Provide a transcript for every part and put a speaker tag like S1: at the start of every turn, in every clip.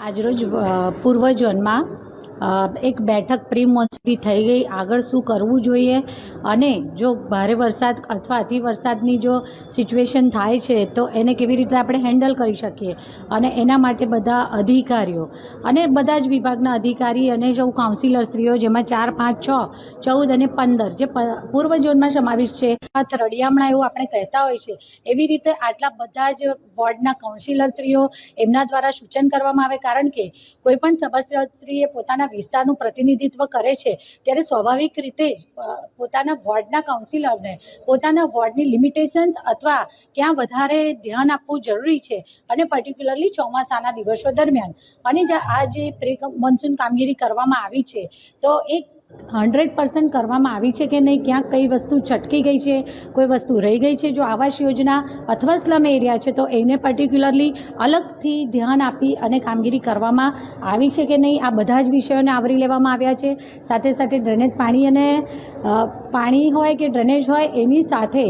S1: આજરોજ પૂર્વ ઝોનમાં એક બેઠક પ્રી થઈ ગઈ. આગળ શું કરવું જોઈએ? અને જો ભારે વરસાદ અથવા અતિ વરસાદની જો સિચ્યુએશન થાય છે, તો એને કેવી રીતે આપણે હેન્ડલ કરી શકીએ? અને એના માટે બધા અધિકારીઓ અને બધા જ વિભાગના અધિકારી અને જો કાઉન્સિલરશ્રીઓ જેમાં ચાર, પાંચ, છ, ચૌદ અને પંદર, જે પૂર્વ ઝોનમાં સમાવેશ છે આ રડિયામણા એવું આપણે કહેતા હોય છે, એવી રીતે આટલા બધા જ વોર્ડના કાઉન્સિલરશ્રીઓ એમના દ્વારા સૂચન કરવામાં આવે. કારણ કે કોઈ પણ પોતાના વિસ્તારનું પ્રતિનિધિત્વ કરે છે, ત્યારે સ્વાભાવિક રીતે જ પોતાના વોર્ડના કાઉન્સિલરને, પોતાના વોર્ડની લિમિટેશન્સ અથવા ક્યાં વધારે ધ્યાન આપવું જરૂરી છે અને પર્ટિક્યુલરલી ચોમાસાના દિવસો દરમિયાન. અને જે આ જે પ્રી મોન્સૂન કામગીરી કરવામાં આવી છે, તો એક હંડ્રેડ પર્સન્ટ કરવામાં આવી છે કે નહીં? ક્યાંક કઈ વસ્તુ છટકી ગઈ છે? કોઈ વસ્તુ રહી ગઈ છે? જો આવાસ યોજના અથવા સ્લમ એરિયા છે, તો એને પર્ટિક્યુલરલી અલગથી ધ્યાન આપી અને કામગીરી કરવામાં આવી છે કે નહીં? આ બધા જ વિષયોને આવરી લેવામાં આવ્યા છે. સાથે સાથે ડ્રેનેજ પાણી અને પાણી હોય કે ડ્રેનેજ હોય, એની સાથે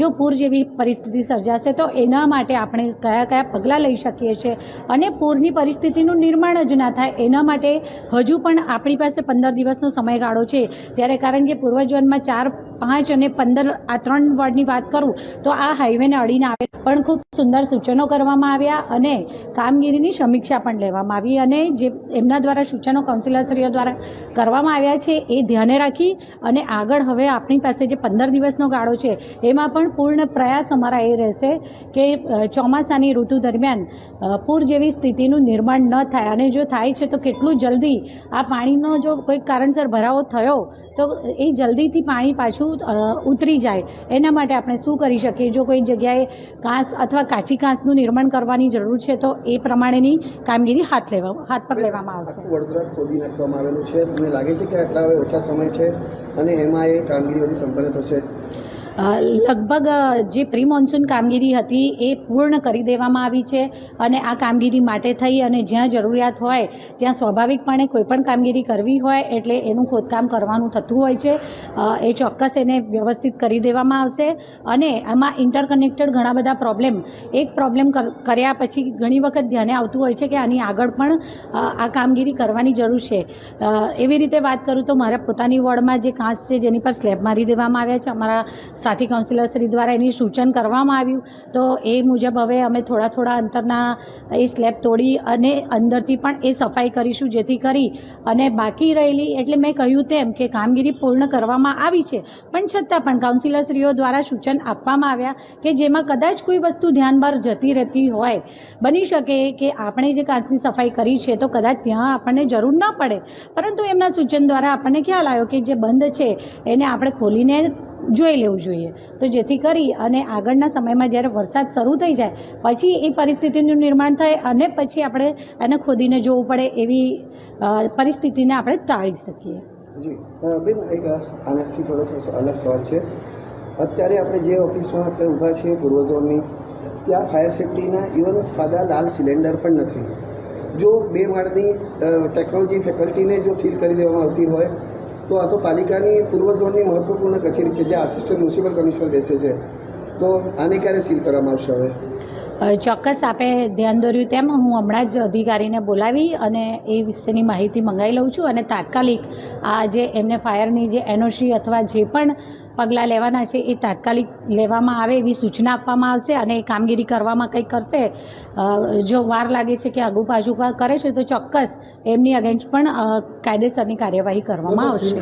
S1: જો પૂર જેવી પરિસ્થિતિ સર્જાશે, તો એના માટે આપણે કયા કયા પગલાં લઈ શકીએ છીએ? અને પૂરની પરિસ્થિતિનું નિર્માણ જ ના થાય, એના માટે હજુ પણ આપણી પાસે પંદર દિવસનો સમયગાળો છે. ત્યારે કારણ કે પૂર્વજન્મમાં ચાર, પાંચ અને પંદર આ ત્રણ વોર્ડની વાત કરું, તો આ હાઈવેને અડીને આવે પણ ખૂબ સુંદર સૂચનો કરવામાં આવ્યા અને કામગીરીની સમીક્ષા પણ લેવામાં આવી અને જે એમના દ્વારા સૂચનો કાઉન્સિલરશ્રીઓ દ્વારા કરવામાં આવ્યા છે એ ધ્યાને રાખી અને આગળ હવે આપણી પાસે જે પંદર દિવસનો ગાળો છે, એમાં પણ પૂર્ણ પ્રયાસ અમારા એ રહેશે કે ચોમાસાની ઋતુ દરમિયાન પૂર જેવી સ્થિતિનું નિર્માણ ન થાય અને જો થાય છે તો કેટલું જલ્દી આ પાણીનો જો કોઈ કારણસર ભરાવો થયો, તો એ જલ્દીથી પાણી પાછું ઉતરી જાય. એના માટે આપણે શું કરી શકીએ? જો કોઈ જગ્યાએ કાંસ અથવા કાચી કાંસનું નિર્માણ કરવાની જરૂર છે, તો એ પ્રમાણેની કામગીરી હાથ લેવા, હાથ પર લેવામાં આવશે.
S2: વડોદરા ખોદી નાખવામાં આવેલું છે. તમને લાગે છે કે આટલા ઓછા સમય છે? અને એમાં એ કામગીરી બધી સંપન્ન થશે?
S1: લગભગ જે પ્રી મોન્સૂન કામગીરી હતી એ પૂર્ણ કરી દેવામાં આવી છે અને આ કામગીરી માટે થઈ અને જ્યાં જરૂરિયાત હોય ત્યાં સ્વાભાવિકપણે કોઈપણ કામગીરી કરવી હોય એટલે એનું ખોદકામ કરવાનું થતું હોય છે. એ ચોક્કસ એને વ્યવસ્થિત કરી દેવામાં આવશે અને આમાં ઇન્ટરકનેક્ટેડ ઘણા બધા પ્રોબ્લેમ, એક પ્રોબ્લેમ કર્યા પછી ઘણી વખત ધ્યાને આવતું હોય છે કે આની આગળ પણ આ કામગીરી કરવાની જરૂર છે. એવી રીતે વાત કરું તો મારા પોતાની વોર્ડમાં જે કાંસ છે જેની પર સ્લેબ મારી દેવામાં આવ્યા છે, અમારા સાથી કાઉન્સિલરશ્રી દ્વારા એની સૂચન કરવામાં આવ્યું. તો એ મુજબ હવે અમે થોડા થોડા અંતરના એ સ્લેબ તોડી અને અંદરથી પણ એ સફાઈ કરીશું, જેથી કરી અને બાકી રહેલી, એટલે મેં કહ્યું તેમ કે કામગીરી પૂર્ણ કરવામાં આવી છે. પણ છતાં પણ કાઉન્સિલરશ્રીઓ દ્વારા સૂચન આપવામાં આવ્યા કે જેમાં કદાચ કોઈ વસ્તુ ધ્યાન બહાર જતી રહેતી હોય, બની શકે કે આપણે જે કાચની સફાઈ કરી છે તો કદાચ ત્યાં આપણને જરૂર ન પડે. પરંતુ એમના સૂચન દ્વારા આપણને ખ્યાલ આવ્યો કે જે બંધ છે એને આપણે ખોલીને જોઈ લેવું જોઈએ. તો જેથી કરી અને આગળના સમયમાં જ્યારે વરસાદ શરૂ થઈ જાય, પછી એ પરિસ્થિતિનું નિર્માણ થાય અને પછી આપણે એને ખોદીને જોવું પડે એવી પરિસ્થિતિને આપણે ટાળી શકીએ.
S2: જી. બેન, એક આનાથી થોડો અલગ સવાલ છે. અત્યારે આપણે જે ઓફિસમાં અત્યારે ઊભા છીએ પૂર્વજોની, ત્યાં ફાયર સેફ્ટીના ઇવન સાદા લાલ સિલિન્ડર પણ નથી. જો બે માળની ટેકનોલોજી ફેકલ્ટીને જો સીલ કરી દેવામાં આવતી હોય તો આ તો પાલિકાની પૂર્વ ઝોનની મહત્વપૂર્ણ કચેરી છે, જ્યાં આસિસ્ટન્ટ મ્યુનિસિપલ કમિશનર બેસે છે. તો આને ક્યારે સીલ કરવામાં આવશે હવે?
S1: ચોક્કસ આપે ધ્યાન દોર્યું તેમ હું હમણાં જ અધિકારીને બોલાવી અને એ વિશેની માહિતી મંગાવી લઉં છું અને તાત્કાલિક આ જે એમને ફાયરની જે એનઓસી અથવા જે પણ પગલાં લેવાના છે એ તાત્કાલિક લેવામાં આવે એવી સૂચના આપવામાં આવશે અને એ કામગીરી કરવામાં કંઈક કરશે. જો વાર લાગે છે કે આગુ પાછું કરે છે તો ચોક્કસ એમની અગેન્સ્ટ પણ કાયદેસરની કાર્યવાહી કરવામાં આવશે.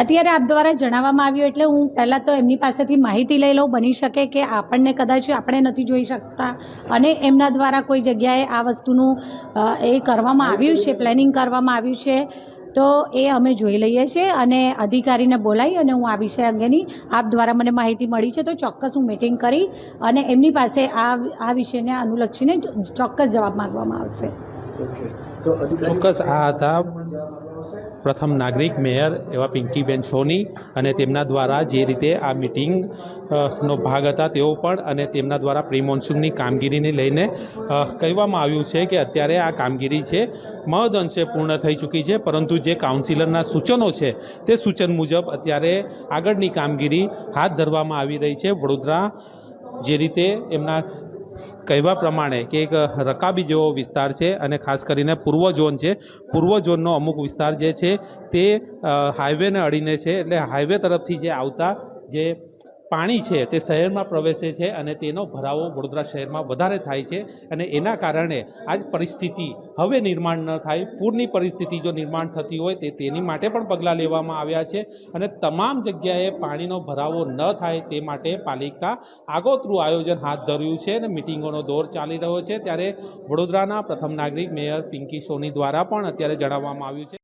S1: અત્યારે આપ દ્વારા જણાવવામાં આવ્યું એટલે હું પહેલાં તો એમની પાસેથી માહિતી લઈ લઉં બની શકે કે આપણને કદાચ આપણે નથી જોઈ શકતા અને એમના દ્વારા કોઈ જગ્યાએ આ વસ્તુનું એ કરવામાં આવ્યું છે પ્લેનિંગ કરવામાં આવ્યું છે. તો એ અમે જોઈ લઈએ છીએ અને અધિકારીને બોલાવી અને હું આ વિષય અંગેની આપ દ્વારા મને માહિતી મળી છે તો ચોક્કસ હું મિટિંગ કરી અને એમની પાસે આ આ વિષયને અનુલક્ષીને ચોક્કસ જવાબ માંગવામાં આવશે.
S2: તો
S3: ચોક્કસ આ હતા પ્રથમ નાગરિક મેયર એવા પિંકીબેન સોની અને તેમના દ્વારા જે રીતે આ મિટિંગ નો ભાગ હતા તેઓ પણ અને તેમના દ્વારા પ્રી મોન્સૂનની કામગીરીને લઈને કહેવામાં આવ્યું છે કે અત્યારે આ કામગીરી છે. મહદ અંશે પૂર્ણ થઈ ચૂકી છે, પરંતુ જે કાઉન્સિલરના સૂચનો છે તે સૂચન મુજબ અત્યારે આગળની કામગીરી હાથ ધરવામાં આવી રહી છે. વડોદરા જે રીતે એમના કહેવા પ્રમાણે કે એક રકાબી જેવો વિસ્તાર છે અને ખાસ કરીને પૂર્વ ઝોન છે. પૂર્વ ઝોનનો અમુક વિસ્તાર જે છે તે હાઈવેને અડીને છે, એટલે હાઈવે તરફથી જે આવતા જે પાણી છે તે શહેરમાં પ્રવેશે છે અને તેનો ભરાવો વડોદરા શહેરમાં વધારે થાય છે અને એના કારણે આ પરિસ્થિતિ હવે નિર્માણ ન થાય. પૂરની પરિસ્થિતિ જો નિર્માણ થતી હોય તે તેની માટે પણ પગલાં લેવામાં આવ્યા છે અને તમામ જગ્યાએ પાણીનો ભરાવો ન થાય તે માટે પાલિકા આગોતરું આયોજન હાથ ધર્યું છે અને મિટિંગોનો દોર ચાલી રહ્યો છે. ત્યારે વડોદરાના પ્રથમ નાગરિક મેયર પિંકી સોની દ્વારા પણ અત્યારે જણાવવામાં આવ્યું છે.